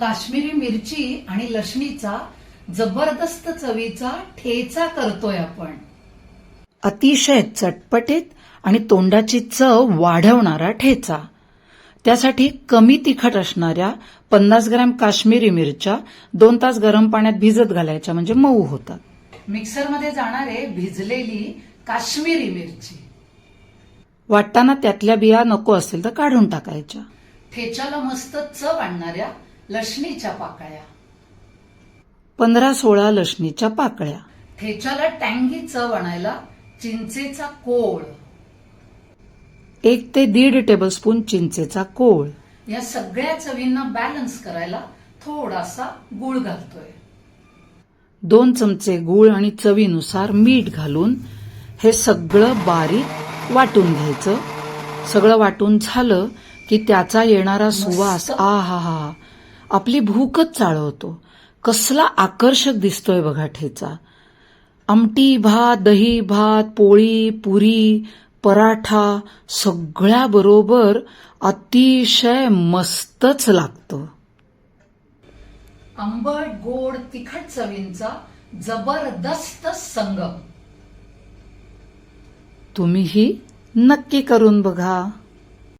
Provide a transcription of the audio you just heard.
काश्मीरी मिरची आणि लसणीचा जबरदस्त चवीचा ठेचा करतोय आपण. अतिशय चटपटीत आणि तोंडाची चव वाढवणारा ठेचा. त्यासाठी कमी तिखट असणाऱ्या पन्नास ग्रॅम काश्मीरी मिरच्या दोन तास गरम पाण्यात भिजत घालायच्या म्हणजे मऊ होतात. मिक्सरमध्ये जाणारे भिजलेली काश्मीरी मिरची. वाटताना त्यातल्या बिया नको असतील तर काढून टाकायच्या. ठेच्याला मस्त चव आणणाऱ्या लसणीच्या पाकळ्या. पंधरा सोळा लसणीच्या पाकळ्या. ठेच्याला टँगी चव आणायला चिंचेचा कोळ. एक ते दीड टेबलस्पून चिंचेचा कोळ. या सगळ्या चवींना बॅलन्स करायला थोडासा गुळ घालतोय. दोन चमचे गूळ आणि चवीनुसार मीठ घालून हे सगळं बारीक वाटून घ्यायचं. सगळं वाटून झालं की त्याचा येणारा सुवास आ हा हा आपली भूकच चाळवतो. कसला आकर्षक दिसतोय बघा ठेचा. आमटी भात दही भात पोळी पुरी पराठा सगळ्याबरोबर अतिशय मस्तच लागतं. आंबट गोड तिखट चवींचा जबरदस्त संगम. तुम्हीही नक्की करून बघा.